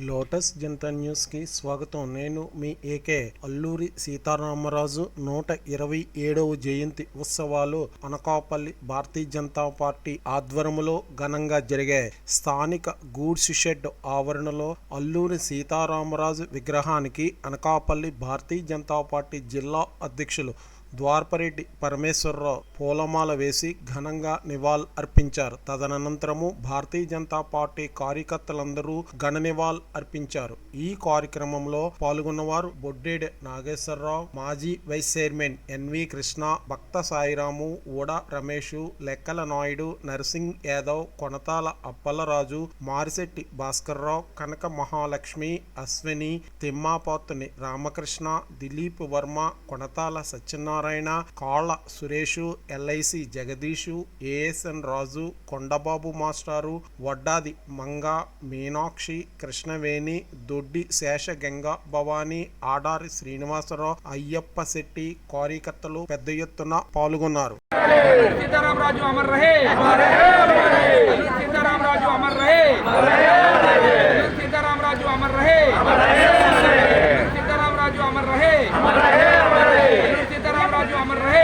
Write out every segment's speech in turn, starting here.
Lotus Janata న్యూస్కి స్వాగతం. నేను మీ ఏకే అల్లూరి సీతారామరాజు. నూట ఇరవై ఏడవ జయంతి ఉత్సవాలు అనకాపల్లి భారతీయ జనతా పార్టీ ఆధ్వర్యంలో ఘనంగా జరిగాయి. స్థానిక గూడ్స్ షెడ్ ఆవరణలో అల్లూరి సీతారామరాజు విగ్రహానికి అనకాపల్లి భారతీయ జనతా పార్టీ జిల్లా అధ్యక్షులు ద్వార్పరెడ్డి పరమేశ్వరరావు పూలమాల వేసి ఘనంగా నివాళులు అర్పించారు. తదనంతరము భారతీయ జనతా పార్టీ కార్యకర్తలందరూ ఘన నివాళులు అర్పించారు. ఈ కార్యక్రమంలో పాల్గొన్నవారు బొడ్డేడి నాగేశ్వరరావు మాజీ vice chairman NV Krishna Bhakta Sairamu Uda Ramesh Lekkala Naidu Narsing Yadav Konathala Appalaraju Marisetti Bhaskarrao Kanaka Mahalakshmi Ashwini Timmapothuni Ramakrishna Dilip Varma Konathala Satyanarayana Kalla Suresh LIC Jagadeesh ASN Raju Kondababu మాస్టారు వడ్డాది మంగ మీనాక్షి కృష్ణవేణి దొడ్డి శేష గంగా భవాని ఆడారి శ్రీనివాసరావు అయ్యప్ప శెట్టి కార్యకర్తలు పెద్ద ఎత్తున పాల్గొన్నారు.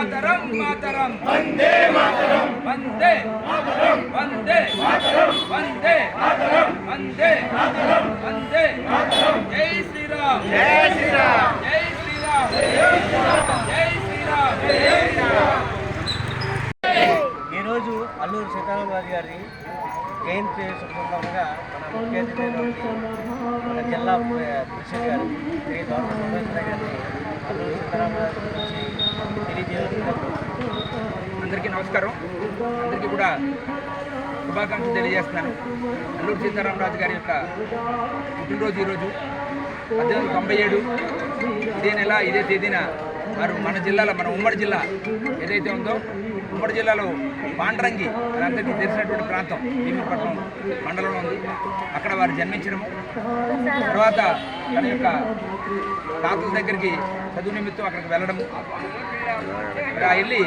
మాతరం మాతరం. వందే మాతరం. వందే మాతరం. వందే మాతరం. వందే మాతరం. వందే మాతరం. వందే మాతరం. జై శ్రీరామ్. జై శ్రీరామ్. జై శ్రీరామ్. జై శ్రీరామ్. జై శ్రీరామ్. జై శ్రీరామ్ ఈరోజు అల్లూరు సీతారామరాజు గారి జయంతి సందర్భంగా మన ముఖ్య అతిథి మన జిల్లా ప్రెసిడెంట్ గారు శ్రీ గవర్నమెంట్ ప్రొఫెసర్ గారిని అల్లూరు సీతారామరాజు గురించి తెలియజేయాలని అందరికీ నమస్కారం. అందరికీ కూడా శుభాకాంక్షలు తెలియజేస్తున్నాను. అల్లూరు సీతారామరాజు గారి యొక్క పుట్టినరోజు ఈరోజు పద్దెనిమిది తొంభై ఏడు ఇదే నెల ఇదే తేదీన వారు మన జిల్లాలో మన ఉమ్మడి జిల్లా ఏదైతే ఉందో ఉమ్మడి జిల్లాలో పాండ్రంగి అందరికీ తెలిసినటువంటి ప్రాంతం భీమపట్నం మండలంలో ఉంది. అక్కడ వారు జన్మించడము. తర్వాత తన యొక్క తాతల దగ్గరికి చదువు నిమిత్తం అక్కడికి వెళ్ళడము. వెళ్ళి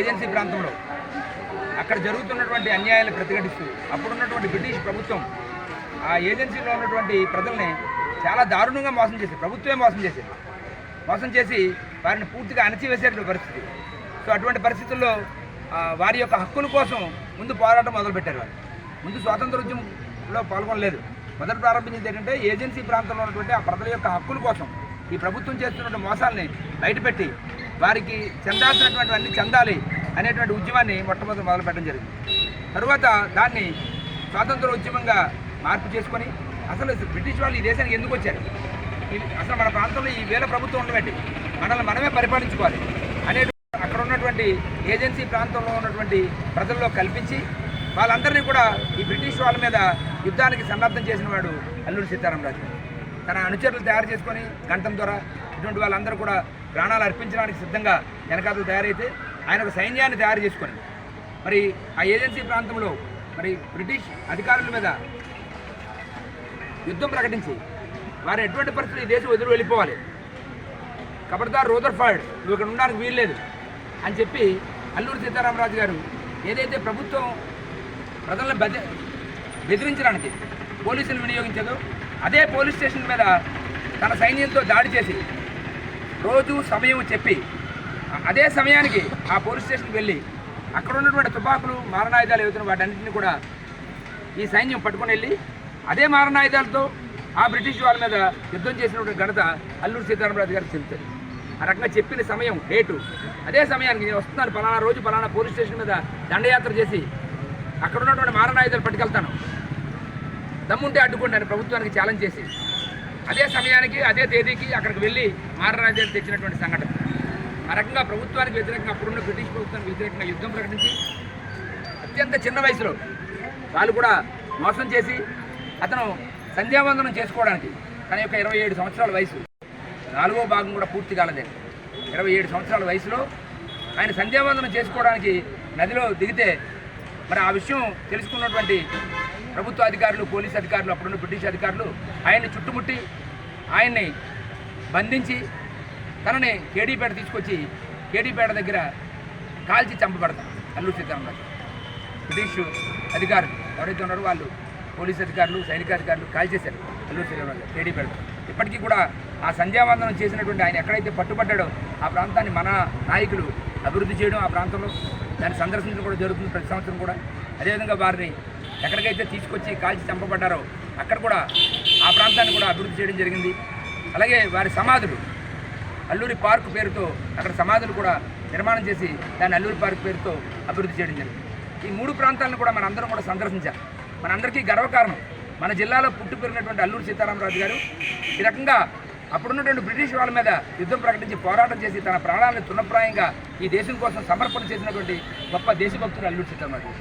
ఏజెన్సీ ప్రాంతంలో అక్కడ జరుగుతున్నటువంటి అన్యాయాలు ప్రతిఘటిస్తూ అప్పుడున్నటువంటి బ్రిటిష్ ప్రభుత్వం ఆ ఏజెన్సీలో ఉన్నటువంటి ప్రజల్ని చాలా దారుణంగా మోసం చేసేది. ప్రభుత్వమే మోసం చేసేది. మోసం చేసి వారిని పూర్తిగా అణచివేసేటువంటి పరిస్థితి. సో అటువంటి పరిస్థితుల్లో వారి యొక్క హక్కుల కోసం ముందు పోరాటం మొదలుపెట్టారు వారు. ముందు స్వాతంత్ర ఉద్యమంలో పాల్గొనలేదు. మొదట ప్రారంభించింది ఏంటంటే ఏజెన్సీ ప్రాంతంలో ఉన్నటువంటి ఆ ప్రజల యొక్క హక్కుల కోసం ఈ ప్రభుత్వం చేస్తున్న మోసాలని బయటపెట్టి వారికి చెందాల్సినటువంటి అన్ని చెందాలి అనేటువంటి ఉద్యమాన్ని మొట్టమొదటి మొదలుపెట్టడం జరిగింది. తరువాత దాన్ని స్వాతంత్ర ఉద్యమంగా మార్పు చేసుకొని అసలు బ్రిటిష్ వాళ్ళు ఈ దేశానికి ఎందుకు వచ్చారు? అసలు మన ప్రాంతంలో ఈ వేల ప్రభుత్వం ఉండబట్టి మనల్ని మనమే పరిపాలించుకోవాలి. అనే అక్కడ ఉన్నటువంటి ఏజెన్సీ ప్రాంతంలో ఉన్నటువంటి ప్రజల్లో కల్పించి వాళ్ళందరినీ కూడా ఈ బ్రిటిష్ వాళ్ళ మీద యుద్ధానికి సన్నద్ధం చేసిన వాడు అల్లూరి సీతారామరాజు. తన అనుచరులు తయారు చేసుకొని గంటం ద్వారా ఇటువంటి వాళ్ళందరూ కూడా ప్రాణాలు అర్పించడానికి సిద్ధంగా వెనకాతలు తయారైతే ఆయన ఒక సైన్యాన్ని తయారు చేసుకొని మరి ఆ ఏజెన్సీ ప్రాంతంలో మరి బ్రిటిష్ అధికారుల మీద యుద్ధం ప్రకటించి వారు ఎటువంటి పరిస్థితులు ఈ దేశం వదిలి వెళ్ళిపోవాలి? కబర్దార్ రూదర్ఫర్డ్ నువ్వు ఇక్కడ ఉండడానికి వీల్లేదు అని చెప్పి అల్లూరి సీతారామరాజు గారు ఏదైతే ప్రభుత్వం ప్రజలను బెద బెదిరించడానికి పోలీసులు వినియోగించదో అదే పోలీస్ స్టేషన్ మీద తన సైన్యంతో దాడి చేసి రోజు సమయం చెప్పి అదే సమయానికి ఆ పోలీస్ స్టేషన్కి వెళ్ళి అక్కడ ఉన్నటువంటి తుపాకులు మారణాయుధాలు ఏవైతే వాటన్నింటినీ కూడా ఈ సైన్యం పట్టుకొని వెళ్ళి అదే మారణాయుధాలతో ఆ బ్రిటిష్ వాళ్ళ మీద యుద్ధం చేసినటువంటి ఘనత అల్లూరు సీతారామరాజు గారికి చెబుతారు ఆ రకంగా చెప్పిన సమయం డేటు అదే సమయానికి నేను వస్తున్నాను పలానా రోజు పలానా పోలీస్ స్టేషన్ మీద దండయాత్ర చేసి అక్కడ ఉన్నటువంటి మారణాయుధాలు పట్టుకెళ్తాను. దమ్ముంటే అడ్డుకోండి అని ప్రభుత్వానికి ఛాలెంజ్ చేసి అదే సమయానికి అదే తేదీకి అక్కడికి వెళ్ళి మారణాయుధాలు తెచ్చినటువంటి సంఘటన. ఆ రకంగా ప్రభుత్వానికి వ్యతిరేకంగా అప్పుడున్న బ్రిటిష్ ప్రభుత్వానికి వ్యతిరేకంగా యుద్ధం ప్రకటించి అత్యంత చిన్న వయసులో వాళ్ళు కూడా మోసం చేసి అతను సంధ్యావందనం చేసుకోవడానికి తన యొక్క ఇరవై ఏడు సంవత్సరాల వయసు. నాలుగో భాగం కూడా పూర్తి కాలేదండి ఇరవై ఏడు సంవత్సరాల వయసులో ఆయన సంధ్యావందనం చేసుకోవడానికి నదిలో దిగితే మరి ఆ విషయం తెలుసుకున్నటువంటి ప్రభుత్వ అధికారులు పోలీస్ అధికారులు అప్పుడున్న బ్రిటిష్ అధికారులు ఆయన్ని చుట్టుముట్టి ఆయన్ని బంధించి తనని కేడీపేట తీసుకొచ్చి కేడీపేట దగ్గర కాల్చి చంపబడతారు. అల్లూరు సీతారామరాజు బ్రిటిష్ అధికారులు ఎవరైతే ఉన్నారో వాళ్ళు పోలీస్ అధికారులు సైనికాధికారులు కాల్చేశారు అల్లూరు సీతారామరాజు కేడీపేట ఇప్పటికీ కూడా ఆ సంధ్యావందనం చేసినటువంటి ఆయన ఎక్కడైతే పట్టుబడ్డాడో ఆ ప్రాంతాన్ని మన నాయకులు అభివృద్ధి చేయడం ఆ ప్రాంతంలో దాన్ని సందర్శించడం కూడా జరుగుతుంది ప్రతి సంవత్సరం కూడా. అదేవిధంగా వారిని ఎక్కడికైతే తీసుకొచ్చి కాల్చి చంపబడ్డారో అక్కడ కూడా ఆ ప్రాంతాన్ని కూడా అభివృద్ధి చేయడం జరిగింది. అలాగే వారి సమాధులు అల్లూరి పార్క్ పేరుతో అక్కడ సమాధులు కూడా నిర్మాణం చేసి దాన్ని అల్లూరి పార్క్ పేరుతో అభివృద్ధి చేయడం జరిగింది. ఈ మూడు ప్రాంతాలను కూడా మనందరం కూడా సందర్శించాలి. మనందరికీ గర్వకారణం. మన జిల్లాలో పుట్టి పెరిగినటువంటి అల్లూరి సీతారామరాజు గారు ఈ రకంగా అప్పుడున్నటువంటి బ్రిటిష్ వాళ్ళ మీద యుద్ధం ప్రకటించి పోరాటం చేసి తన ప్రాణాలను తృణప్రాయంగా ఈ దేశం కోసం సమర్పణ చేసినటువంటి గొప్ప దేశభక్తుడు అల్లూరి సీతారామరాజు